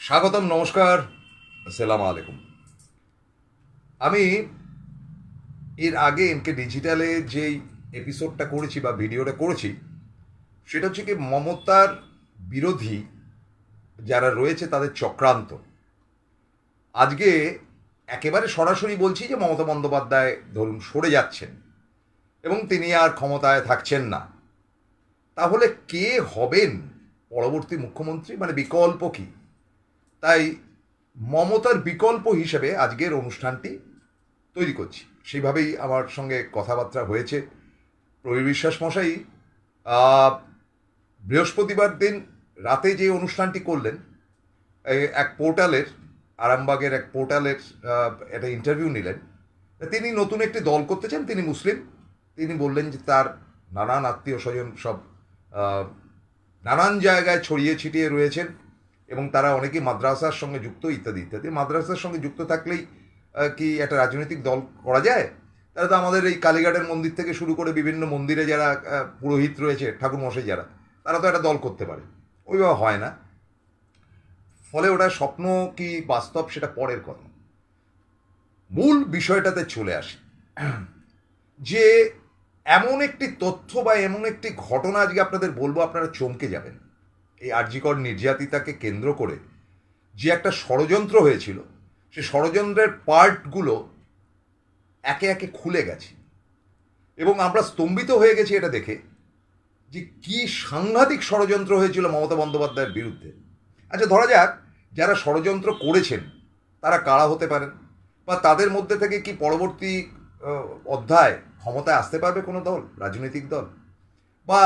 স্বাগতম, নমস্কার। সালাম আলাইকুম। আমি এর আগে এমকে ডিজিটালে যেই এপিসোডটা করেছি বা ভিডিওটা করেছি, সেটা হচ্ছে কি মমতার বিরোধী যারা রয়েছে তাদের চক্রান্ত। আজকে একেবারে সরাসরি বলছি যে মমতা বন্দ্যোপাধ্যায় ধরুন সরে যাচ্ছেন এবং তিনি আর ক্ষমতায় থাকছেন না। তাহলে কে হবেন পরবর্তী মুখ্যমন্ত্রী? মানে বিকল্প কী? তাই মমতার বিকল্প হিসেবে আজকের অনুষ্ঠানটি তৈরি করছি। সেইভাবেই আমার সঙ্গে কথাবার্তা হয়েছে। প্রবীর বিশ্বাস মশাই বৃহস্পতিবার দিন রাতে যে অনুষ্ঠানটি করলেন এক পোর্টালের, আরামবাগের এক পোর্টালের একটা ইন্টারভিউ নিলেন। তিনি নতুন একটি দল করতে চান, তিনি মুসলিম। তিনি বললেন যে তার নানান আত্মীয় স্বজন সব নানান জায়গায় ছড়িয়ে ছিটিয়ে রয়েছেন। এবং তারা অনেকেই মাদ্রাসার সঙ্গে যুক্ত, ইত্যাদি ইত্যাদি। মাদ্রাসার সঙ্গে যুক্ত থাকলেই কি একটা রাজনৈতিক দল করা যায়? তারা তো আমাদের এই কালীঘাটের মন্দির থেকে শুরু করে বিভিন্ন মন্দিরে যারা পুরোহিত রয়েছে, ঠাকুর মশাই যারা, তারা তো একটা দল করতে পারে। ওইভাবে হয় না। ফলে ওটা স্বপ্ন কি বাস্তব সেটা পরের কথা। মূল বিষয়টাতে চলে আসি। যে এমন একটি তথ্য বা এমন একটি ঘটনা আজকে আপনাদের বলব, আপনারা চমকে যাবেন। এই আর্যিকর নির্যাতিতাকে কেন্দ্র করে যে একটা ষড়যন্ত্র হয়েছিল, সে ষড়যন্ত্রের পার্টগুলো একে একে খুলে গেছে। এবং আমরা স্তম্ভিত হয়ে গেছি এটা দেখে যে কি সাংঘাতিক ষড়যন্ত্র হয়েছিল মমতা বন্দ্যোপাধ্যায়ের বিরুদ্ধে। আচ্ছা ধরা যাক, যারা ষড়যন্ত্র করেছেন, তারা কারা হতে পারেন? বা তাদের মধ্যে থেকে কি পরবর্তী অধ্যায় ক্ষমতায় আসতে পারবে কোনো দল, রাজনৈতিক দল? বা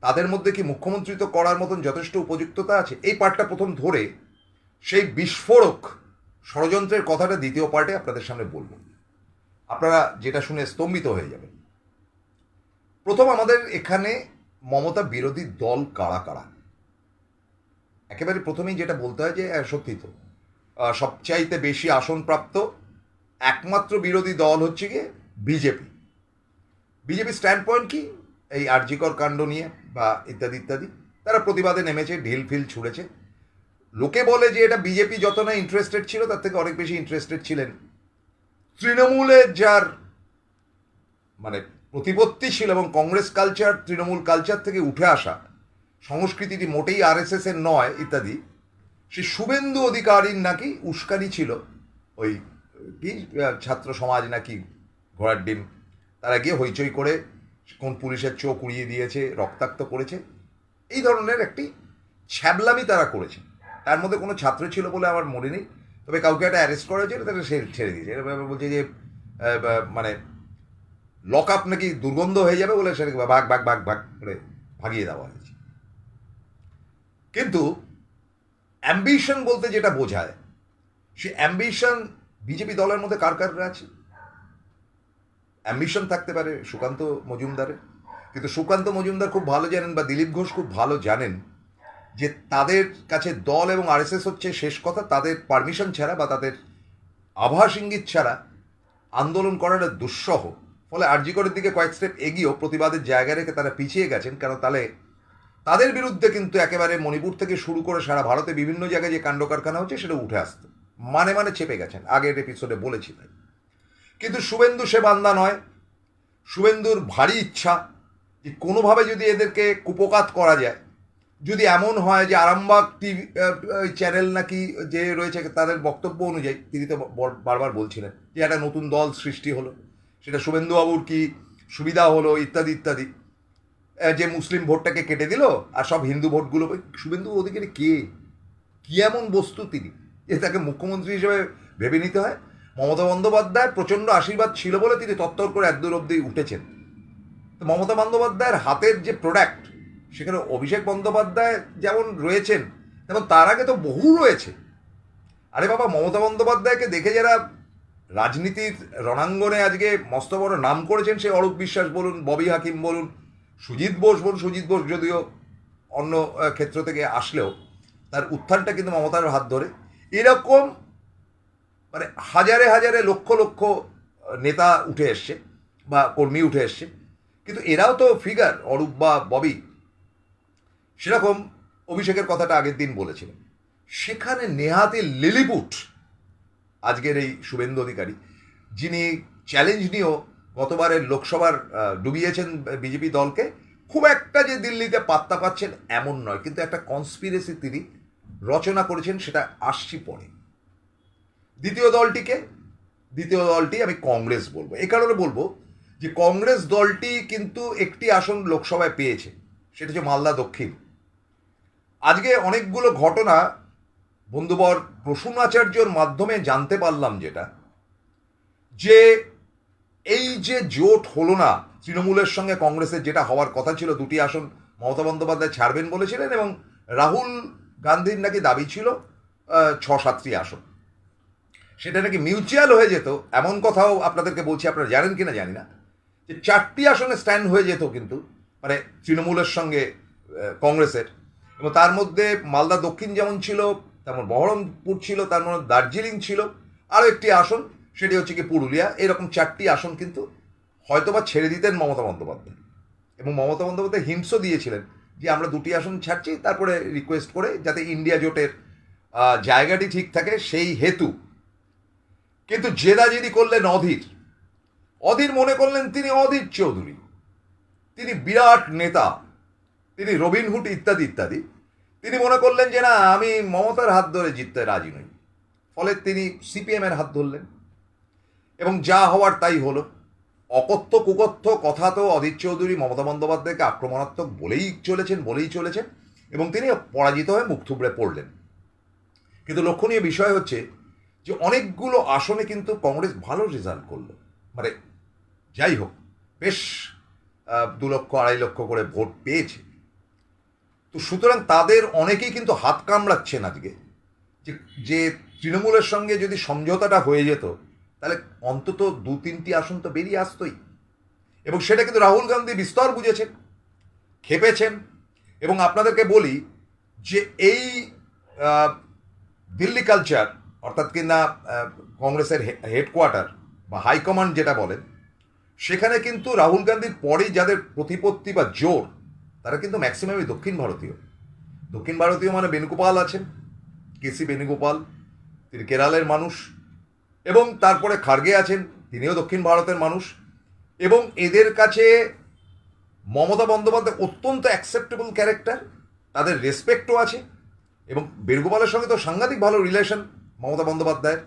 তাদের মধ্যে কি মুখ্যমন্ত্রিত্ব করার মতন যথেষ্ট উপযুক্ততা আছে? এই পার্টটা প্রথম ধরে সেই বিস্ফোরক ষড়যন্ত্রের কথাটা দ্বিতীয় পার্টে আপনাদের সামনে বলব। আপনারা যেটা শুনে স্তম্ভিত হয়ে যাবেন। প্রথম আমাদের এখানে মমতা বিরোধী দল কারা কারা? একেবারে প্রথমেই যেটা বলতে হয় যে সত্যি তো সবচাইতে বেশি আসনপ্রাপ্ত একমাত্র বিরোধী দল হচ্ছে গিয়ে বিজেপি। বিজেপি স্ট্যান্ড পয়েন্ট কি? এই আর্যিকর কাণ্ড নিয়ে বা ইত্যাদি ইত্যাদি। তারা প্রতিবাদে নেমেছে, ঢিল ফিল ছুঁড়েছে। লোকে বলে যে এটা বিজেপি যত না ইন্টারেস্টেড ছিল, তার থেকে অনেক বেশি ইন্টারেস্টেড ছিলেন। তৃণমূলের যার মানে প্রতিপত্তি ছিল এবং কংগ্রেস কালচার তৃণমূল কালচার থেকে উঠে আসা সংস্কৃতিটি মোটেই আরএসএস এর নয়, ইত্যাদি, সে শুভেন্দু অধিকারীর নাকি উস্কানি ছিল। ওই কি ছাত্র সমাজ নাকি ঘোড়ার ডিম, তারা গিয়ে হইচই করে কোন পুলিশের চোখ উড়িয়ে দিয়েছে, রক্তাক্ত করেছে। এই ধরনের একটি ছ্যাবলামি তারা করেছে। তার মধ্যে কোনো ছাত্র ছিল বলে আমার মনে নেই। তবে কাউকে একটা অ্যারেস্ট করা হয়েছিল তাকে সে ছেড়ে দিয়েছে। বলছে যে মানে লক আপ নাকি দুর্গন্ধ হয়ে যাবে বলে সেটাকে ভাগ ভাগ ভাগ ভাগ করে ভাগিয়ে দেওয়া হয়েছে। কিন্তু অ্যাম্বিশন বলতে যেটা বোঝায়, সে অ্যাম্বিশন বিজেপি দলের মধ্যে কার কার আছে? অ্যাম্বিশন থাকতে পারে সুকান্ত মজুমদারের। কিন্তু সুকান্ত মজুমদার খুব ভালো জানেন বা দিলীপ ঘোষ খুব ভালো জানেন যে তাদের কাছে দল এবং আরএসএস হচ্ছে শেষ কথা, তাদের পারমিশন ছাড়া বা তাদের আভাস ইঙ্গিত ছাড়া আন্দোলন করাটা দুঃসহ। ফলে আরজিকরের দিকে কয়েক স্টেপ এগিয়েও প্রতিবাদের জায়গা রেখে তারা পিছিয়ে গেছেন কারণ তাহলে তাদের বিরুদ্ধে কিন্তু একেবারে মণিপুর থেকে শুরু করে সারা ভারতে বিভিন্ন জায়গায় যে কাণ্ড কারখানা হচ্ছে সেটা উঠে আসতো। মানে মানে চেপে গেছেন। আগের এপিসোডে বলেছি তাই। কিন্তু শুভেন্দু সে বান্দা নয়। শুভেন্দুর ভারী ইচ্ছা যে কোনোভাবে যদি এদেরকে কুপকাত করা যায়, যদি এমন হয় যে আরামবাগ টিভি চ্যানেল নাকি যে রয়েছে তাদের বক্তব্য অনুযায়ী, তিনি তো বারবার বলছিলেন যে একটা নতুন দল সৃষ্টি হলো, সেটা শুভেন্দুবাবুর কি সুবিধা হলো, ইত্যাদি ইত্যাদি। যে মুসলিম ভোটটাকে কেটে দিল আর সব হিন্দু ভোটগুলো শুভেন্দু অধিকারী কে? কী এমন বস্তু তিনি? যে তাকে মুখ্যমন্ত্রী হিসেবে ভেবে নিতে হয়। মমতা বন্দ্যোপাধ্যায়ের প্রচণ্ড আশীর্বাদ ছিল বলে তিনি তত্তর করে এতদূর অব্দি উঠেছেন। তো মমতা বন্দ্যোপাধ্যায়ের হাতের যে প্রোডাক্ট সেখানে অভিষেক বন্দ্যোপাধ্যায় যেমন রয়েছেন, তেমন তার আগে তো বহু রয়েছে। আরে বাবা, মমতা বন্দ্যোপাধ্যায়কে দেখে যারা রাজনীতির রণাঙ্গনে আজকে মস্ত বড় নাম করেছেন সে অরূপ বিশ্বাস বলুন, ববি হাকিম বলুন, সুজিত বোস বলুন, সুজিত বোস যদিও অন্য ক্ষেত্র থেকে আসলেও, তার উত্থানটা কিন্তু মমতার হাত ধরে। এরকম মানে হাজারে হাজারে লক্ষ লক্ষ নেতা উঠে এসছে বা কর্মী উঠে এসছে। কিন্তু এরাও তো ফিগার, অরূপ বা ববি। সেরকম অভিষেকের কথাটা আগের দিন বলেছিলেন। সেখানে নেহাতি লিলিপুট আজকের এই শুভেন্দু অধিকারী, যিনি চ্যালেঞ্জ নিয়েও গতবারের লোকসভার ডুবিয়েছেন বিজেপি দলকে, খুব একটা যে দিল্লিতে পাত্তা পাচ্ছেন এমন নয়। কিন্তু একটা কনস্পিরেসি তিনি রচনা করেছেন, সেটা আসছি পরে। দ্বিতীয় দলটিকে, দ্বিতীয় দলটি আমি কংগ্রেস বলব। এ কারণে বলব যে কংগ্রেস দলটি কিন্তু একটি আসন লোকসভায় পেয়েছে, সেটা হচ্ছে মালদা দক্ষিণ। আজকে অনেকগুলো ঘটনা বন্ধুবর প্রসূন আচার্যর মাধ্যমে জানতে পারলাম যেটা, যে এই যে জোট হলো না, তৃণমূলের সঙ্গে কংগ্রেসের যেটা হওয়ার কথা ছিল, দুটি আসন মমতা বন্দ্যোপাধ্যায় ছাড়বেন বলেছিলেন এবং রাহুল গান্ধীর নাকি দাবি ছিল ছ সাতটি আসন। সেটা নাকি মিউচুয়াল হয়ে যেত, এমন কথাও আপনাদেরকে বলছি, আপনারা জানেন কিনা জানি না, যে চারটি আসনে স্ট্যান্ড হয়ে যেত কিন্তু মানে তৃণমূলের সঙ্গে কংগ্রেসের। এবং তার মধ্যে মালদা দক্ষিণ যেমন ছিল তেমন বহরমপুর ছিল, তার মধ্যে দার্জিলিং ছিল, আরও একটি আসন, সেটি হচ্ছে কি পুরুলিয়া, এরকম চারটি আসন কিন্তু হয়তোবা ছেড়ে দিতেন মমতা বন্দ্যোপাধ্যায়। এবং মমতা বন্দ্যোপাধ্যায় হিংসও দিয়েছিলেন যে আমরা দুটি আসন ছাড়ছি, তারপরে রিকোয়েস্ট করে যাতে ইন্ডিয়া জোটের জায়গাটি ঠিক থাকে, সেই হেতু কিন্তু জেদাজেদি করলেন অধীর অধীর মনে করলেন তিনি অধীর চৌধুরী। তিনি বিরাট নেতা, তিনি রবিনহুড ইত্যাদি ইত্যাদি। তিনি মনে করলেন যে না, আমি মমতার হাত ধরে জিততে রাজি নই। ফলে তিনি সিপিএমের হাত ধরলেন। এবং যা হওয়ার তাই হলো। অকথ্য কুকথ্য কথা তো অধীর চৌধুরী, মমতা বন্দ্যোপাধ্যায়কে আক্রমণাত্মক বলেই চলেছেন বলেই চলেছেন। এবং তিনি পরাজিত হয়ে মুখ থুবড়ে পড়লেন। কিন্তু লক্ষণীয় বিষয় হচ্ছে যে অনেকগুলো আসনে কিন্তু কংগ্রেস ভালো রেজাল্ট করল। মানে যাই হোক, বেশ দু লক্ষ, আড়াই লক্ষ করে ভোট পেয়েছে। তো সুতরাং তাদের অনেকেই কিন্তু হাত কামড়াচ্ছেন আজকে। যে যে তৃণমূলের সঙ্গে যদি সমঝোতাটা হয়ে যেত, তাহলে অন্তত দু তিনটি আসন তো বেরিয়ে আসতোই। এবং সেটা কিন্তু রাহুল গান্ধী বিস্তর বুঝেছেন, খেপেছেন। এবং আপনাদেরকে বলি যে এই দিল্লি কালচার অর্থাৎ কি না কংগ্রেসের হেডকোয়ার্টার বা হাইকমান্ড যেটা বলেন সেখানে কিন্তু রাহুল গান্ধীর পরেই যাদের প্রতিপত্তি বা জোর, তারা কিন্তু ম্যাক্সিমামই দক্ষিণ ভারতীয়। দক্ষিণ ভারতীয় মানে বেণুগোপাল আছেন কেসি বেণুগোপাল, তিনি কেরালের মানুষ, এবং তারপরে খার্গে আছেন, তিনিও দক্ষিণ ভারতের মানুষ, এবং এদের কাছে মমতা বন্দ্যোপাধ্যায় অত্যন্ত অ্যাকসেপ্টেবল ক্যারেক্টার তাদের রেসপেক্টও আছে, এবং বেণুগোপালের সঙ্গে তো সাংঘাতিক ভালো রিলেশন মমতা বন্দ্যোপাধ্যায়ের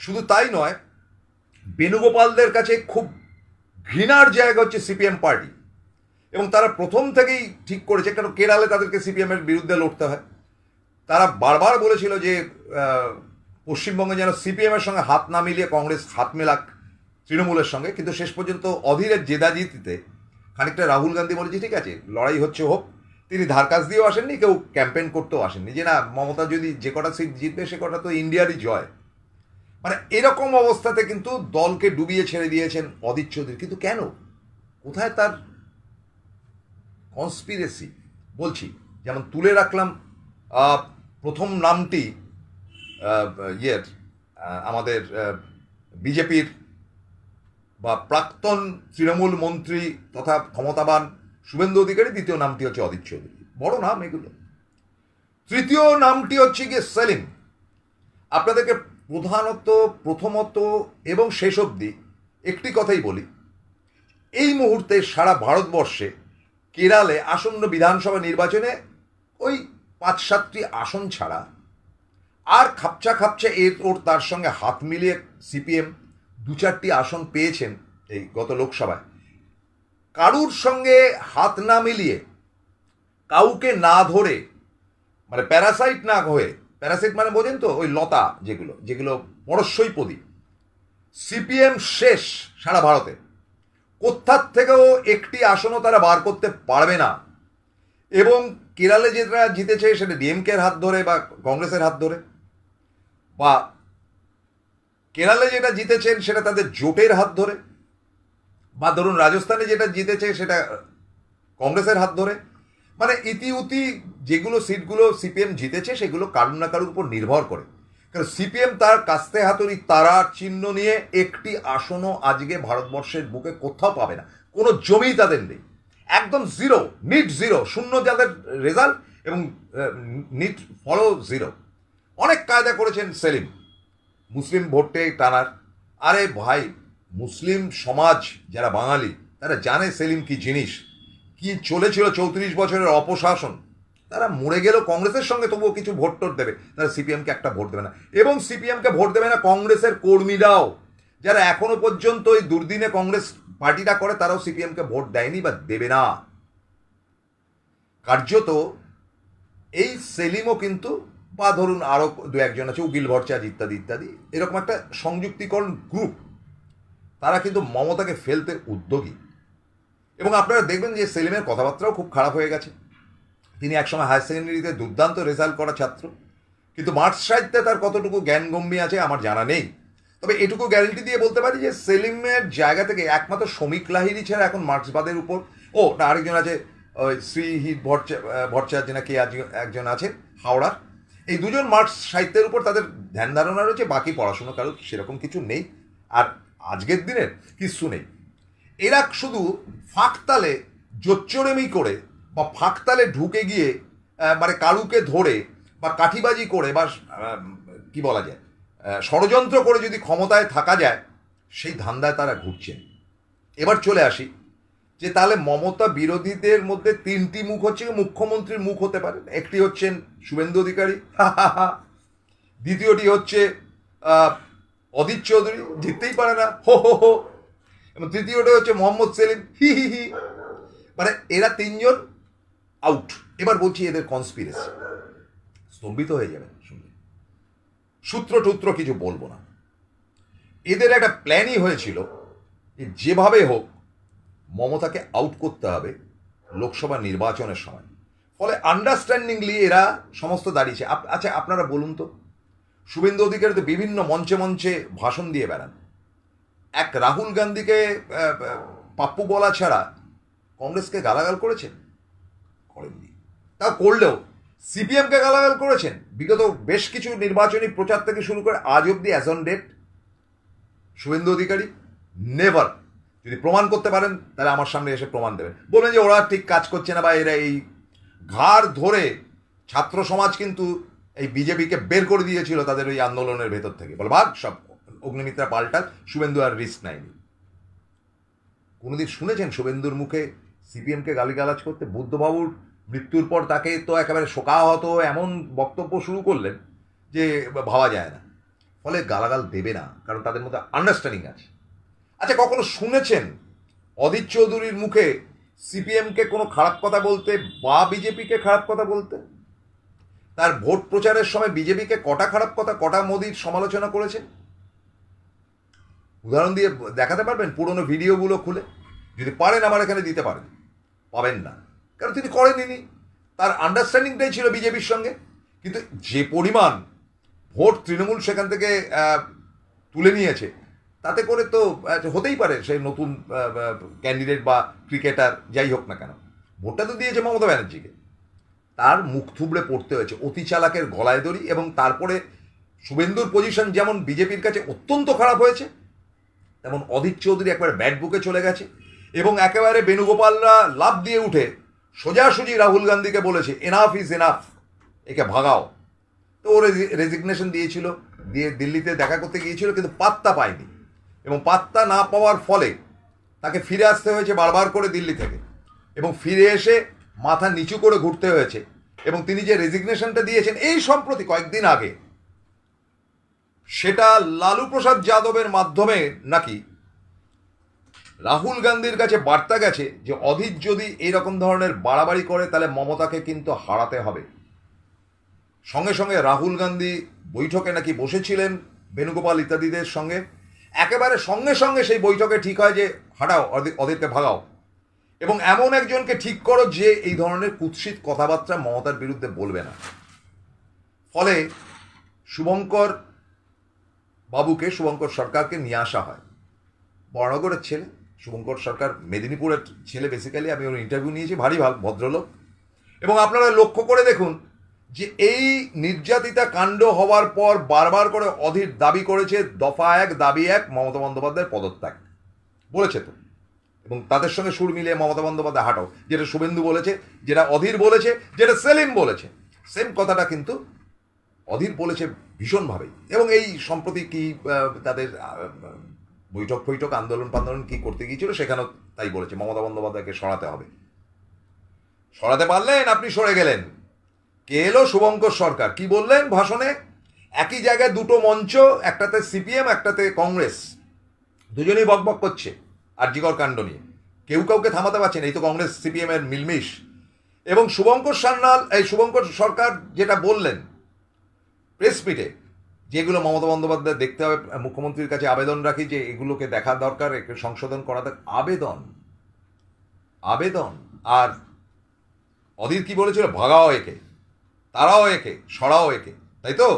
শুধু তাই নয়, বেণুগোপালদের কাছে খুব ঘৃণার জায়গা হচ্ছে সিপিএম পার্টি। এবং তারা প্রথম থেকেই ঠিক করেছে কারণ কেরালে তাদেরকে সিপিএমের বিরুদ্ধে লড়তে হয়। তারা বারবার বলেছিল যে পশ্চিমবঙ্গে যেন সিপিএমের সঙ্গে হাত না মিলিয়ে কংগ্রেস হাত মেলাক তৃণমূলের সঙ্গে। কিন্তু শেষ পর্যন্ত অধীরের জেদাজিতিতে খানিকটা রাহুল গান্ধী বলেছে, ঠিক আছে, লড়াই হচ্ছে হোক তিনি ধার কাছ দিয়েও আসেননি, কেউ ক্যাম্পেন করতেও আসেননি। যে না, মমতা যদি যে কটা সিট জিতবে, সে কটা তো ইন্ডিয়ারই জয়। মানে এরকম অবস্থাতে কিন্তু দলকে ডুবিয়ে ছেড়ে দিয়েছেন অদিত চৌধুরী। কিন্তু কেন? কোথায় তার কনস্পিরেসি বলছি, যেমন তুলে রাখলাম প্রথম নামটি ইয়ের আমাদের বিজেপির বা প্রাক্তন তৃণমূল মন্ত্রী তথা ক্ষমতাবান শুভেন্দু অধিকারী, দ্বিতীয় নামটি হচ্ছে অদিত চৌধুরী। বড় নাম এগুলো। তৃতীয় নামটি হচ্ছে গিয়ে সেলিম। আপনাদেরকে প্রধানত, প্রথমত এবং শেষ অবধি একটি কথাই বলি। এই মুহূর্তে সারা ভারতবর্ষে কেরালে আসন্ন বিধানসভা নির্বাচনে ওই পাঁচ সাতটি আসন ছাড়া আর খাপচা খাপচা এর ওর তার সঙ্গে হাত মিলিয়ে সিপিএম দু চারটি আসন পেয়েছেন এই গত লোকসভায়। কারুর সঙ্গে হাত না মিলিয়ে, কাউকে না ধরে মানে প্যারাসাইট না হয়ে প্যারাসাইট মানে বোঝেন তো, ওই লতা যেগুলো যেগুলো পরস্বইপদী সিপিএম শেষ সারা ভারতে। কোথার থেকেও একটি আসনও তারা বার করতে পারবে না। এবং কেরালে যেটা জিতেছে সেটা ডিএমকের হাত ধরে বা কংগ্রেসের হাত ধরে। বা কেরালে যেটা জিতেছেন সেটা তাদের জোটের হাত ধরে। বা ধরুন রাজস্থানে যেটা জিতেছে সেটা কংগ্রেসের হাত ধরে। মানে ইতিউতি যেগুলো সিটগুলো সিপিএম জিতেছে সেগুলো কারুর না কারুর উপর নির্ভর করে। কারণ সিপিএম তার কাস্তে হাতুড়ি তারা চিহ্ন নিয়ে একটি আসনও আজকে ভারতবর্ষের বুকে কোথাও পাবে না। কোনো জমি তাদের নেই। একদম জিরো, নিট জিরো, শূন্য যাদের রেজাল্ট এবং নিট ফলো জিরো। অনেক কায়দা করেছেন সেলিম। মুসলিম ভোটে টানার। আরে ভাই মুসলিম সমাজ যারা বাঙালি, তারা জানে সেলিম কি জিনিস, কি চলেছিল চৌত্রিশ বছরের অপশাসন। তারা মরে গেলেও কংগ্রেসের সঙ্গে তবুও কিছু ভোট টোট দেবে। তারা সিপিএমকে একটা ভোট দেবে না। এবং সিপিএমকে ভোট দেবে না কংগ্রেসের কর্মীরাও। যারা এখনও পর্যন্ত এই দুর্দিনে কংগ্রেস পার্টিটা করে, তারাও সিপিএমকে ভোট দেয়নি বা দেবে না। কার্যত এই সেলিমও কিন্তু, বা ধরুন আরও দু একজন আছে, উকিল ভরচাজ ইত্যাদি ইত্যাদি, এরকম একটা সংযুক্তিকরণ গ্রুপ তারা কিন্তু মমতাকে ফেলতে উদ্যোগী। এবং আপনারা দেখবেন যে সেলিমের কথাবার্তাও খুব খারাপ হয়ে গেছে। তিনি একসময় হায়ার সেকেন্ডারিতে দুর্দান্ত রেজাল্ট করা ছাত্র। কিন্তু মার্কস সাহিত্যে তার কতটুকু জ্ঞানগম্যী আছে আমার জানা নেই। তবে এটুকু গ্যারেন্টি দিয়ে বলতে পারি যে সেলিমের জায়গা থেকে একমাত্র শ্রমিক লাহিরি ছাড়া এখন মার্ক্সবাদের উপর। ও, না, আরেকজন আছে, ওই শ্রীহিত ভট্টা, ভট্টাচার্য না কে একজন আছে, হাওড়ার। এই দুজন মার্কস সাহিত্যের উপর তাদের ধ্যান ধারণা রয়েছে, বাকি পড়াশুনো কারও সেরকম কিছু নেই। আর আজকের দিনের কিচ্ছু নেই। এরা শুধু ফাঁকতালে জোচ্চরেমি করে বা ফাঁকতালে ঢুকে গিয়ে মানে কারুকে ধরে বা কাঠিবাজি করে বা কি বলা যায় ষড়যন্ত্র করে যদি ক্ষমতায় থাকা যায়, সেই ধান্দায় তারা ঘুরছেন। এবার চলে আসি, যে তাহলে মমতা বিরোধীদের মধ্যে তিনটি মুখ হচ্ছে মুখ্যমন্ত্রীর মুখ হতে পারে। একটি হচ্ছেন শুভেন্দু অধিকারী, দ্বিতীয়টি হচ্ছে অদিত চৌধুরী জিততেই পারে না। হো হো হো। এবং তৃতীয়টা হচ্ছে মোহাম্মদ সেলিম। হি হি হি। মানে এরা তিনজন আউট এবার বলছি এদের কনস্পিরেসি স্তম্ভিত হয়ে যাবেন শুনলে। সূত্র টুত্র কিছু বলব না। এদের একটা প্ল্যানই হয়েছিল যে যেভাবে হোক মমতাকে আউট করতে হবে লোকসভা নির্বাচনের সময়। ফলে আন্ডারস্ট্যান্ডিংলি এরা সমস্ত দাঁড়িয়েছে। আচ্ছা আপনারা বলুন তো। শুভেন্দু অধিকারী তো বিভিন্ন মঞ্চে মঞ্চে ভাষণ দিয়ে বেড়ান। এক রাহুল গান্ধীকে পাপ্পু বলা ছাড়া কংগ্রেসকে গালাগাল করেছেন? করেননি। তা করলেও সিপিএমকে গালাগাল করেছেন? বিগত বেশ কিছু নির্বাচনী প্রচার থেকে শুরু করে আজ অব্দি as on date Suvendu Adhikari? Never যদি প্রমাণ করতে পারেন, তাহলে আমার সামনে এসে প্রমাণ দেবেন। বলবেন যে ওরা ঠিক কাজ করছে না বা এরা এই ঘাড় ধরে ছাত্র সমাজ কিন্তু এই বিজেপিকে বের করে দিয়েছিল তাদের ওই আন্দোলনের ভেতর থেকে। বল, ভাগ, সব অগ্নিমিত্রা পাল্টাল শুভেন্দু আর রিস্ক নেয়নি কোনোদিন শুনেছেন শুভেন্দুর মুখে সিপিএমকে গালিগালাজ করতে? বুদ্ধবাবুর মৃত্যুর পর তাকে তো একেবারে শোকাহত এমন বক্তব্য শুরু করলেন যে ভাবা যায় না। ফলে গালাগাল দেবে না, কারণ তাদের মধ্যে আন্ডারস্ট্যান্ডিং আছে। আচ্ছা কখনো শুনেছেন অদিত চৌধুরীর মুখে সিপিএমকে কোনো খারাপ কথা বলতে বা বিজেপিকে খারাপ কথা বলতে? তার ভোট প্রচারের সময় বিজেপিকে কটা খারাপ কথা, কটা মোদির সমালোচনা করেছেন উদাহরণ দিয়ে দেখাতে পারবেন পুরনো ভিডিওগুলো খুলে? যদি পারেন আমার এখানে দিতে পারেন। পাবেন না। কারণ তিনি করেননি তার আন্ডারস্ট্যান্ডিংটাই ছিল বিজেপির সঙ্গে। কিন্তু যে পরিমাণ ভোট তৃণমূল সেখান থেকে তুলে নিয়েছে, তাতে করে তো হতেই পারে সেই নতুন ক্যান্ডিডেট বা ক্রিকেটার যাই হোক না কেন। ভোটটা তো দিয়েছে মমতা ব্যানার্জিকে। তার মুখ থুবড়ে পড়তে হয়েছে। অতি চালাকের গলায় দড়ি এবং তারপরে শুভেন্দুর পজিশন যেমন বিজেপির কাছে অত্যন্ত খারাপ হয়েছে, তেমন অধীর চৌধুরী একবারে ব্যাট বুকে চলে গেছে এবং একেবারে বেণুগোপালরা লাভ দিয়ে উঠে সোজাসুজি রাহুল গান্ধীকে বলেছে এনাফ ইজ এনাফ একে ভাগাও তো ও রেজিগনেশন দিয়েছিল, দিয়ে দিল্লিতে দেখা করতে গিয়েছিল কিন্তু পাত্তা পায়নি এবং পাত্তা না পাওয়ার ফলে তাকে ফিরে আসতে হয়েছে বারবার করে দিল্লি থেকে এবং ফিরে এসে মাথা নিচু করে ঘুরতে হয়েছে এবং তিনি যে রেজিগনেশনটা দিয়েছেন এই সম্প্রতি কয়েকদিন আগে, সেটা লালু প্রসাদ যাদবের মাধ্যমে নাকি রাহুল গান্ধীর কাছে বার্তা গেছে যে অধীর যদি এইরকম ধরনের বাড়াবাড়ি করে, তাহলে মমতাকে কিন্তু হারাতে হবে। সঙ্গে সঙ্গে রাহুল গান্ধী বৈঠকে নাকি বসেছিলেন বেণুগোপাল ইত্যাদিদের সঙ্গে। একেবারে সঙ্গে সঙ্গে সেই বৈঠকে ঠিক হয় যে, হাঁটাও অধি- অধীরকে ভাগাও। এবং এমন একজনকে ঠিক করো যে এই ধরনের কুৎসিত কথাবার্তা মমতার বিরুদ্ধে বলবে না। ফলে শুভঙ্কর বাবুকে, শুভঙ্কর সরকারকে নিয়ে আসা হয়। বর্ণগরের ছেলে, শুভঙ্কর সরকার মেদিনীপুরের ছেলে বেসিক্যালি আমি ওর ইন্টারভিউ নিয়েছি, ভারী ভদ্রলোক। এবং আপনারা লক্ষ্য করে দেখুন যে এই নির্যাতিতা কাণ্ড হওয়ার পর বারবার করে অধীর দাবি করেছে, দফা এক, দাবি এক, মমতা বন্দ্যোপাধ্যায়ের পদত্যাগ। বলেছে তো। এবং তাদের সঙ্গে সুর মিলিয়ে মমতা বন্দ্যোপাধ্যায় হাঁটাও, যেটা শুভেন্দু বলেছে, যেটা অধীর বলেছে, যেটা সেলিম বলেছে। সেম কথাটা কিন্তু অধীর বলেছে ভীষণভাবেই। এবং এই সম্প্রতি কি তাদের বৈঠক বৈঠক আন্দোলন পান্দোলন কি করতে গিয়েছিল সেখানেও তাই বলেছে, মমতা বন্দ্যোপাধ্যায়কে সরাতে হবে। সরাতে পারলেন, আপনি সরে গেলেন। কে এলো? শুভঙ্কর সরকার। কি বললেন ভাষণে? একই জায়গায় দুটো মঞ্চ, একটাতে সিপিএম, একটাতে কংগ্রেস। দুজনেই বকবক করছে। আরজিকর কাণ্ড নিয়ে। কেউ কাউকে থামাতে পারছে না, এই তো কংগ্রেস, সিপিএম এর মিলমিশ। এবং শুভঙ্কর সান্যাল, এই শুভঙ্কর সরকার যেটা বললেন প্রেস মিটে যেগুলো মমতা বন্দ্যোপাধ্যায় দেখতে হবে, মুখ্যমন্ত্রীর কাছে আবেদন রাখি যে এগুলোকে দেখা দরকার সংশোধন করা আবেদন। আবেদন। আর অধীর কি বলেছিল? ভাগাও একে তারাও একে, সরাও একে, তাই তো?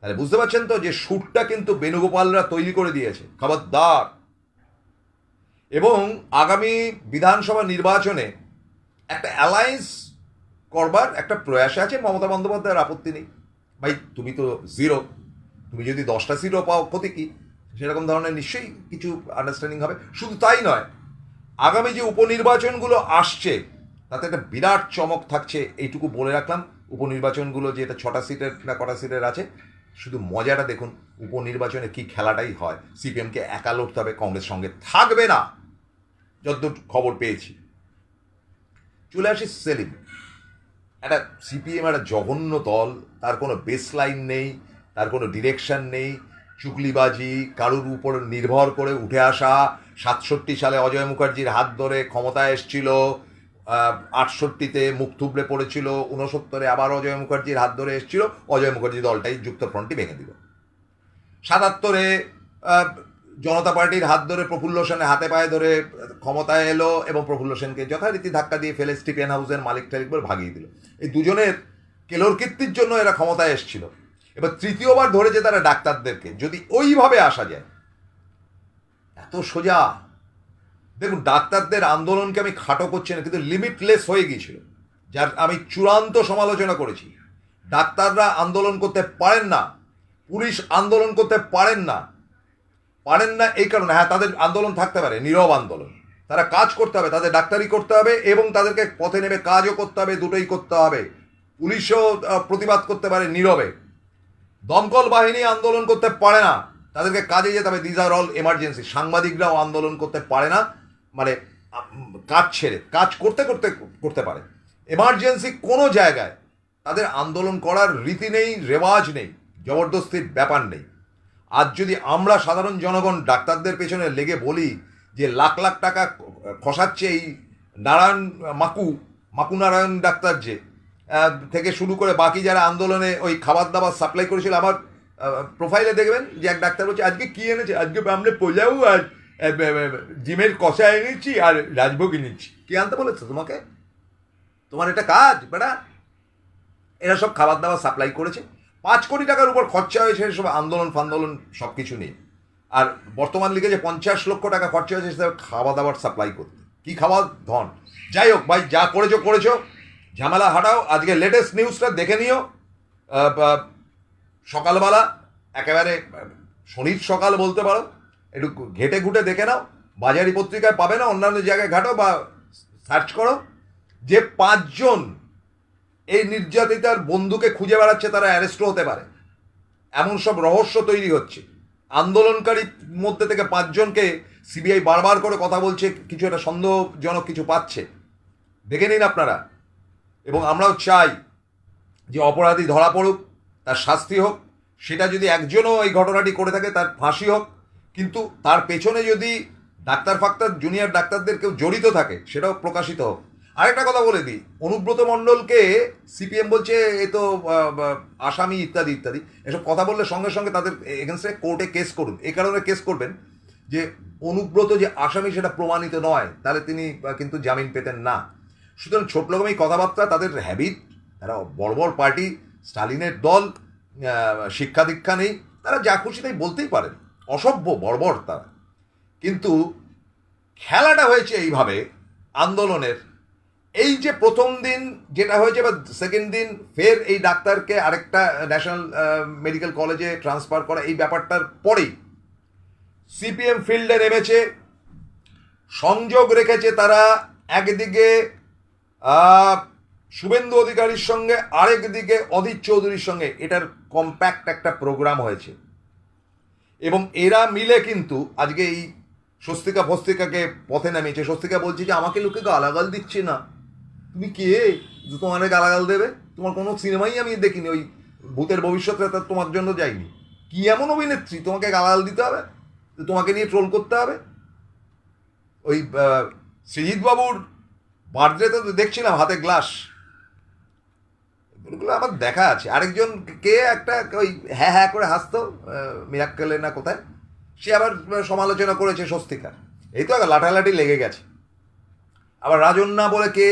তাহলে বুঝতে পারছেন তো যে সুরটা কিন্তু বেণুগোপালরা তৈরি করে দিয়েছে। খবরদার। এবং আগামী বিধানসভা নির্বাচনে একটা অ্যালায়েন্স করবার একটা প্রয়াস আছে, মমতা বন্দ্যোপাধ্যায়ের আপত্তি নেই। ভাই, তুমি তো জিরো তুমি যদি দশটা সিটও পাও, ক্ষতি কী? সেরকম ধরনের নিশ্চয়ই কিছু আন্ডারস্ট্যান্ডিং হবে। শুধু তাই নয়, আগামী যে উপনির্বাচনগুলো আসছে, তাতে একটা বিরাট চমক থাকছে, এইটুকু বলে রাখলাম। উপনির্বাচনগুলো যে এটা ছটা সিটের না কটা সিটের আছে, শুধু মজাটা দেখুন, উপনির্বাচনে কি খেলাটাই হয়। সিপিএমকে একা লড়তে হবে, কংগ্রেস সঙ্গে থাকবে না। যতদূর খবর পেয়েছি। চলে আসি সেলিম। একটা সিপিএম, একটা জঘন্য দল, তার কোনো বেস লাইন নেই, তার কোনো ডিরেকশন নেই, চুকলিবাজি, কারুর উপর নির্ভর করে উঠে আসা, সাতষট্টি সালে অজয় মুখার্জির হাত ধরে ক্ষমতায় এসছিল আটষট্টিতে মুখ থুবড়ে পড়েছিল উনসত্তরে আবার অজয় মুখার্জির হাত ধরে এসছিল, অজয় মুখার্জি দলটাই যুক্তফ্রন্টই ভেঙে দিল। সাতাত্তরে জনতা পার্টির হাত ধরে প্রফুল্ল সেনের হাতে পায়ে ধরে ক্ষমতায় এলো এবং প্রফুল্ল সেনকে যথারীতি ধাক্কা দিয়ে ফেলে স্টিফেন হাউসের মালিক টালিক বলে ভাগিয়ে দিল। এই দুজনের কেলোর কীর্তির জন্য এরা ক্ষমতায় এসেছিল। এবার তৃতীয়বার ধরেছে তারা ডাক্তারদেরকে। যদি ওইভাবে আসা যায়, এত সোজা। দেখুন, ডাক্তারদের আন্দোলনকে আমি খাটো করছি না, কিন্তু লিমিটলেস হয়ে গিয়েছিল, যার আমি চূড়ান্ত সমালোচনা করেছি। ডাক্তাররা আন্দোলন করতে পারেন না, পুলিশ আন্দোলন করতে পারেন না পারেন না এই কারণে। হ্যাঁ তাদের আন্দোলন থাকতে পারে, নীরব আন্দোলন। তারা কাজ করতে হবে, তাদের ডাক্তারি করতে হবে এবং তাদেরকে পথে নেমে কাজও করতে হবে, দুটোই করতে হবে। পুলিশও প্রতিবাদ করতে পারে নীরবে। দমকল বাহিনী আন্দোলন করতে পারে না, তাদেরকে কাজে যেতে হবে। দিজ আর অল এমার্জেন্সি সাংবাদিকরাও আন্দোলন করতে পারে না মানে কাজ ছেড়ে, কাজ করতে করতে করতে পারে। এমার্জেন্সি কোনো জায়গায় তাদের আন্দোলন করার রীতি নেই, রেওয়াজ নেই, জবরদস্তির ব্যাপার নেই। আজ যদি আমরা সাধারণ জনগণ ডাক্তারদের পেছনে লেগে বলি যে লাখ লাখ টাকা খসাচ্ছে এই নারায়ণ মাকু মাকু নারায়ণ ডাক্তার যে থেকে শুরু করে বাকি যারা আন্দোলনে ওই খাবার দাবার সাপ্লাই করেছিল আমার প্রোফাইলে দেখবেন যে এক ডাক্তার বলছে, আজকে কি এনেছে? আজকে আমরা পোলাও আর জিমের কষা এনেছি আর রাজভোগ এনেছি। কি আনতে বলেছে তোমাকে? তোমার এটা কাজ, বেটা, এরা সব খাবার দাবার সাপ্লাই করেছে। পাঁচ কোটি টাকার উপর খরচা হয়েছে সব আন্দোলন ফান্দোলন সব কিছু নিয়ে। আর বর্তমান লিগে যে পঞ্চাশ লক্ষ টাকা খরচা হয়েছে সেটা খাওয়া দাবার সাপ্লাই করতে। কি খাওয়া? ধন। যাই হোক ভাই, যা করেছ করেছ। ঝামেলা হাঁটাও। আজকে লেটেস্ট নিউজটা দেখে নিও। সকালবেলা একেবারে, শনির সকাল বলতে পারো। একটু ঘেটে ঘুটে দেখে নাও। বাজারি পত্রিকায় পাবে না, অন্যান্য জায়গায় ঘাটো বা সার্চ করো। যে পাঁচজন এই নির্যাতিতার বন্ধুকে খুঁজে বেড়াচ্ছে তারা অ্যারেস্টও হতে পারে। এমন সব রহস্য তৈরি হচ্ছে। আন্দোলনকারী মধ্যে থেকে পাঁচজনকে সিবিআই বারবার করে কথা বলছে, কিছু একটা সন্দেহজনক কিছু পাচ্ছে। দেখে নিন আপনারা। এবং আমরাও চাই যে অপরাধী ধরা পড়ুক, তার শাস্তি হোক, সেটা যদি একজনও এই ঘটনাটি করে থাকে, তার ফাঁসি হোক। কিন্তু তার পেছনে যদি ডাক্তার ফাক্তার, জুনিয়র ডাক্তারদের কেউ জড়িত থাকে, সেটাও প্রকাশিত হোক। আরেকটা কথা বলে দিই। অনুব্রত মণ্ডলকে সিপিএম বলছে, এ তো আসামি ইত্যাদি ইত্যাদি। এসব কথা বললে সঙ্গে সঙ্গে তাদের এগেনস্টে কোর্টে কেস করুন। এ কারণে কেস করবেন যে, অনুব্রত যে আসামি সেটা প্রমাণিত নয়, তাহলে তিনি কিন্তু জামিন পেতেন না। সুতরাং ছোট রকমই কথাবার্তা, তাদের হ্যাবিট তারা বড় বড় পার্টি স্টালিনের দল শিক্ষা দীক্ষা নেই, তারা যা খুশি তাই বলতেই পারেন। অসভ্য বর্বর তারা। কিন্তু খেলাটা হয়েছে এইভাবে, আন্দোলনের এই যে প্রথম দিন যেটা হয়েছে বা সেকেন্ড দিন, ফের এই ডাক্তারকে আরেকটা ন্যাশনাল মেডিকেল কলেজে ট্রান্সফার করা, এই ব্যাপারটার পরেই সিপিএম ফিল্ডে নেমেছে, সংযোগ রেখেছে তারা, একদিকে শুভেন্দু অধিকারীর সঙ্গে আরেক দিকে অধীর চৌধুরীর সঙ্গে, এটার কম্প্যাক্ট একটা প্রোগ্রাম হয়েছে। এবং এরা মিলে কিন্তু আজকে এই স্বস্তিকা ফস্তিকাকে পথে নামিয়েছে। স্বস্তিকা বলছে যে, আমাকে লোকে গালাগাল দিচ্ছে না। তুমি কে? যে তোমার গালাগাল দেবে? তোমার কোনো সিনেমাই আমি দেখিনি ওই ভূতের ভবিষ্যতে তা তোমার জন্য যাইনি কি এমন অভিনেত্রী? তোমাকে গালাগাল দিতে হবে? তোমাকে নিয়ে ট্রোল করতে হবে? ওই আহ, সৃজিত বাবুর বার্থডেতে তো দেখছিলাম হাতে গ্লাস ওগুলো আমার দেখা আছে। আরেকজন কে একটা ওই হ্যাঁ হ্যাঁ করে হাসতো মিরাক্কেলে না কোথায়? সে আবার সমালোচনা করেছে স্বস্তিকার। এই তো লাঠালাঠি লেগে গেছে। আবার রাজন্যা বলে কে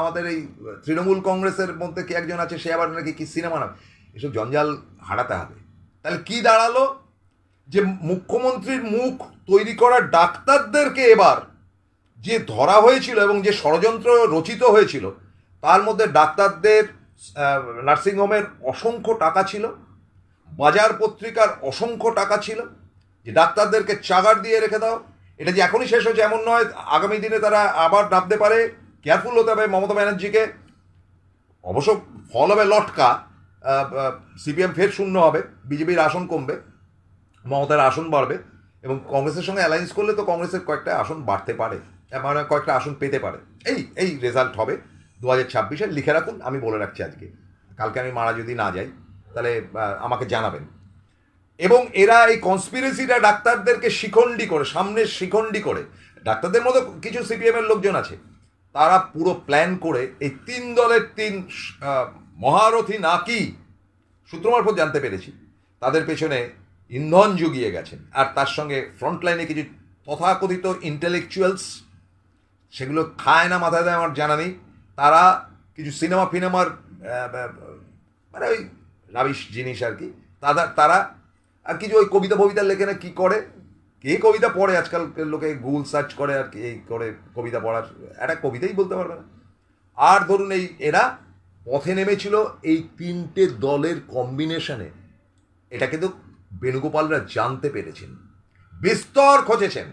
আমাদের এই তৃণমূল কংগ্রেসের মধ্যে কে একজন আছে, সে আবার নাকি কি সিনেমা না এসব জঞ্জাল হারাতে হবে। তাহলে কি দাঁড়াল? যে মুখ্যমন্ত্রীর মুখ তৈরি করা ডাক্তারদেরকে এবার যে ধরা হয়েছিল এবং যে ষড়যন্ত্র রচিত হয়েছিল, তার মধ্যে ডাক্তারদের নার্সিংহোমের অসংখ্য টাকা ছিল, বাজার পত্রিকার অসংখ্য টাকা ছিল, যে ডাক্তারদেরকে চাগার দিয়ে রেখে দাও এটা যে এখনই শেষ হয়েছে, এমন নয়। আগামী দিনে তারা আবার নামতে পারে। কেয়ারফুল হতে হবে মমতা ব্যানার্জিকে। অবশ্য ফল হবে লটকা। সিপিএম ফের শূন্য হবে। বিজেপির আসন কমবে। মমতার আসন বাড়বে। এবং কংগ্রেসের সঙ্গে অ্যালায়েন্স করলে তো কংগ্রেসের কয়েকটা আসন বাড়তে পারে। মানে কয়েকটা আসন পেতে পারে। এই এই রেজাল্ট হবে দু হাজার ছাব্বিশে লিখে রাখুন, আমি বলে রাখছি আজকে। কালকে আমি মারা যদি না যাই, তাহলে আমাকে জানাবেন। এবং এরা এই কনস্পিরেসিটা ডাক্তারদেরকে শিখণ্ডি করে সামনে শিখণ্ডি করে। ডাক্তারদের মধ্যে কিছু সিপিএম এর লোকজন আছে। তারা পুরো প্ল্যান করে এই তিন দলের তিন মহারথী নাকি সূত্র মারফত জানতে পেরেছি। তাদের পেছনে ইন্ধন জুগিয়ে গেছেন। আর তার সঙ্গে ফ্রন্টলাইনে কিছু তথাকথিত ইন্টেলেকচুয়ালস সেগুলো খায় না, মাথায় দেয়, আমার জানা নেই। তারা কিছু সিনেমা ফিনেমার মানে ওই রাবিশ জিনিস আর কি। তারা তারা আর কিছু ওই কবিতা ফবিতা লেখে না, কি করে? কে কবিতা পড়ে? আজকাল লোকে গুগল সার্চ করে আর কি, এই করে কবিতা পড়ার। একটা কবিতাই বলতে পারবে না। আর ধরুন এই, এরা পথে নেমেছিল এই তিনটে দলের কম্বিনেশনে এটা কিন্তু বেণুগোপালরা জানতে পেরেছেন, বিস্তর খোঁজেছেন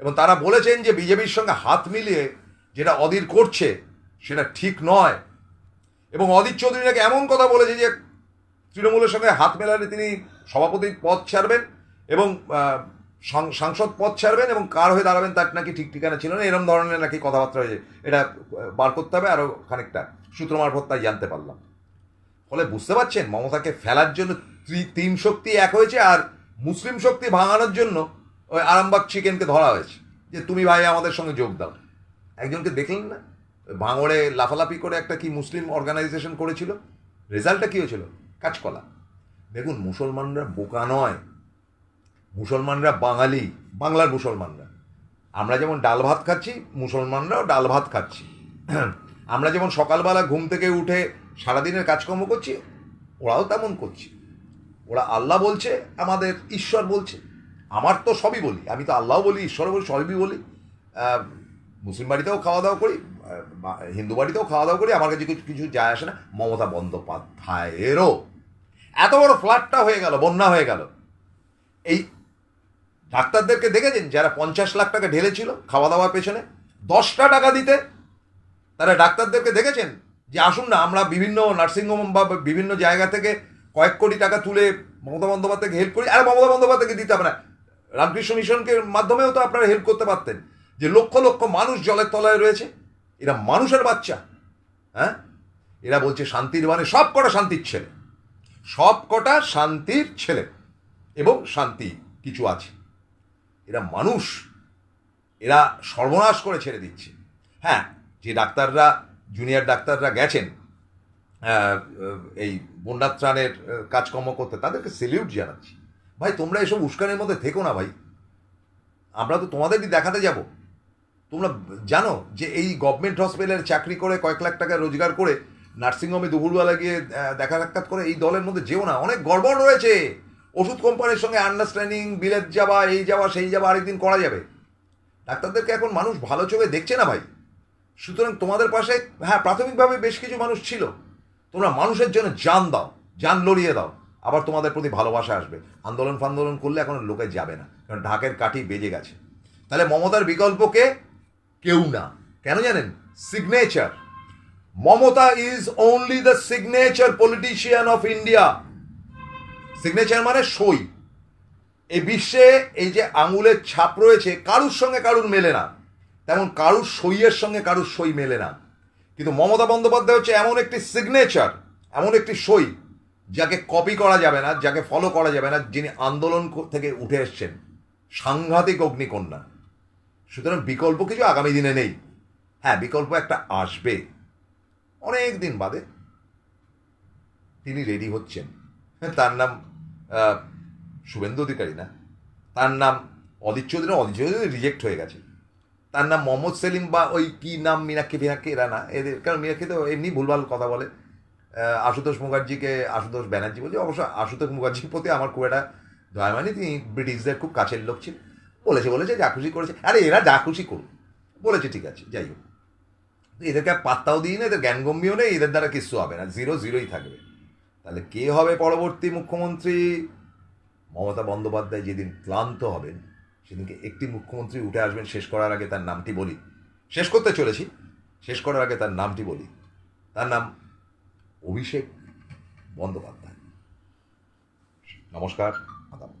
এবং তারা বলেছেন যে বিজেপির সঙ্গে হাত মিলিয়ে যেটা অধীর করছে, সেটা ঠিক নয়। এবং অধীর চৌধুরী নাকি এমন কথা বলেছে যে তৃণমূলের সঙ্গে হাত মেলালে তিনি সভাপতির পদ ছাড়বেন এবং সাংসদ পদ ছাড়বেন এবং কার হয়ে দাঁড়াবেন তার নাকি ঠিক ঠিকানা ছিল না এরকম ধরনের নাকি কথাবার্তা হয়েছে এটা বার করতে হবে আরও খানিকটা সূত্র মারফত তাই জানতে পারলাম। ফলে বুঝতে পারছেন, মমতাকে ফেলার জন্য তিন শক্তি এক হয়েছে আর মুসলিম শক্তি ভাঙানোর জন্য ওই আরামবাগ চিকেনকে ধরা হয়েছে। যে তুমি ভাই আমাদের সঙ্গে যোগ দাও। একজনকে দেখলেন না? ভাঙড়ে লাফালাফি করে একটা কি মুসলিম অর্গানাইজেশন করেছিল? রেজাল্টটা কী হয়েছিল? কাঁচকলা। দেখুন, মুসলমানরা বোকা নয়। মুসলমানরা বাঙালি, বাংলার মুসলমানরা। আমরা যেমন ডাল ভাত খাচ্ছি, মুসলমানরাও ডাল ভাত খাচ্ছি। আমরা যেমন সকালবেলা ঘুম থেকে উঠে সারাদিনের কাজকর্ম করছি, ওরাও তেমন করছে। ওরা আল্লাহ বলছে, আমাদের ঈশ্বর বলছে। আমার তো সবই বলি, আমি তো আল্লাহ বলি ঈশ্বর বলি, সবই বলি। মুসলিম বাড়িতেও খাওয়া দাওয়া করি হিন্দু বাড়িতেও খাওয়া দাওয়া করি, আমার কাছে কিছু কিছু যায় আসে না। মমতা বন্দ্যোপাধ্যায়েরও। এত বড় ফ্ল্যাটটা হয়ে গেল, বন্যা হয়ে গেল। এই ডাক্তারদেরকে দেখেছেন? যারা পঞ্চাশ লাখ টাকা ঢেলেছিল খাওয়া দাওয়ার পেছনে, দশটা টাকা দিতে, তারা ডাক্তারদেরকে দেখেছেন? যে আসুন না, আমরা বিভিন্ন নার্সিংহোম বা বিভিন্ন জায়গা থেকে কয়েক কোটি টাকা তুলে মমতা বন্দ্যোপাধ্যায়কে হেল্প করি। আর মমতা বন্দ্যোপাধ্যায়কে দিতে হবে না। রামকৃষ্ণ মিশনকে মাধ্যমেও তো আপনারা হেল্প করতে পারতেন। যে লক্ষ লক্ষ মানুষ জলের তলায় রয়েছে, এরা মানুষের বাচ্চা হ্যাঁ? এরা বলছে শান্তির মানে সব কটা শান্তির ছেলে। সব কটা শান্তির ছেলে এবং শান্তি কিছু আছে। এরা মানুষ। এরা সর্বনাশ করে ছেড়ে দিচ্ছে। হ্যাঁ যে ডাক্তাররা, জুনিয়র ডাক্তাররা গেছেন এই বন্যা ত্রাণের কাজকর্ম করতে, তাদেরকে সেলিউট জানাচ্ছি। ভাই, তোমরা এসব উস্কানের মধ্যে থেকো না ভাই। আমরা তো তোমাদেরই দেখাতে যাব। তোমরা জানো যে এই গভর্নমেন্ট হসপিটালের চাকরি করে কয়েক লাখ টাকা রোজগার করে নার্সিংহোমে দুপুরবেলা গিয়ে দেখা সাক্ষাৎ করে এই দলের মধ্যে যেও না। অনেক গড়বড় রয়েছে। ওষুধ কোম্পানির সঙ্গে আন্ডারস্ট্যান্ডিং বিলেত যাওয়া, এই যাওয়া, সেই যাওয়া, আরেকদিন করা যাবে। ডাক্তারদেরকে এখন মানুষ ভালো চোখে দেখছে না ভাই। সুতরাং তোমাদের পাশে হ্যাঁ প্রাথমিকভাবে বেশ কিছু মানুষ ছিল। তোমরা মানুষের জন্য জান দাও, জান লড়িয়ে দাও। আবার তোমাদের প্রতি ভালোবাসা আসবে। আন্দোলন ফান্দোলন করলে এখন লোকে যাবে না, কারণ ঢাকের কাঠি বেজে গেছে। তাহলে মমতার বিকল্পকে কেউ না। কেন জানেন? Signature Mamata is only the signature politician of India signature মানে সই। এই বিশ্বে এই যে আঙুলের ছাপ রয়েছে, কারুর সঙ্গে কারুর মেলে না। তেমন কারুর সইয়ের সঙ্গে কারুর সই মেলে না। কিন্তু মমতা বন্দ্যোপাধ্যায় হচ্ছে এমন একটি সিগনেচার এমন একটি সই, যাকে কপি করা যাবে না, যাকে ফলো করা যাবে না, যিনি আন্দোলন থেকে উঠে এসছেন। সাংঘাতিক অগ্নিকন্যা। সুতরাং বিকল্প কিছু আগামী দিনে নেই। হ্যাঁ বিকল্প একটা আসবে। অনেক দিন বাদে তিনি রেডি হচ্ছেন। তার নাম শুভেন্দু অধিকারী না। তার নাম অদিত চৌধুরী অদিত চৌধুরী রিজেক্ট হয়ে গেছে। তার নাম মোহাম্মদ সেলিম বা ওই কি নাম মীনাক্ষী ফিনাক্ষী এরা না। এদের, কারণ মীনাক্ষী তো এমনি ভুলভাল কথা বলে। আশুতোষ মুখার্জিকে, আশুতোষ ব্যানার্জি বলছে, অবশ্য আশুতোষ মুখার্জির প্রতি আমার খুব একটা দয়া মানে তিনি ব্রিটিশদের খুব কাছের লোক ছিল বলেছে বলেছে, যা খুশি করেছে। আরে, এরা যা খুশি করুক। বলেছে, ঠিক আছে, যাই হোক। এদেরকে আর পাত্তাও দিই না, এদের জ্ঞানগম্যও নেই, এদের দ্বারা কিছু হবে না, জিরো জিরোই থাকবে। তাহলে কে হবে পরবর্তী মুখ্যমন্ত্রী? মমতা বন্দ্যোপাধ্যায় যেদিন ক্লান্ত হবেন, সেদিনকে একটি মুখ্যমন্ত্রী উঠে আসবেন, শেষ করার আগে তার নামটি বলি। শেষ করতে চলেছি, শেষ করার আগে তার নামটি বলি। তার নাম অভিষেক বন্দ্যোপাধ্যায়। নমস্কার আদাম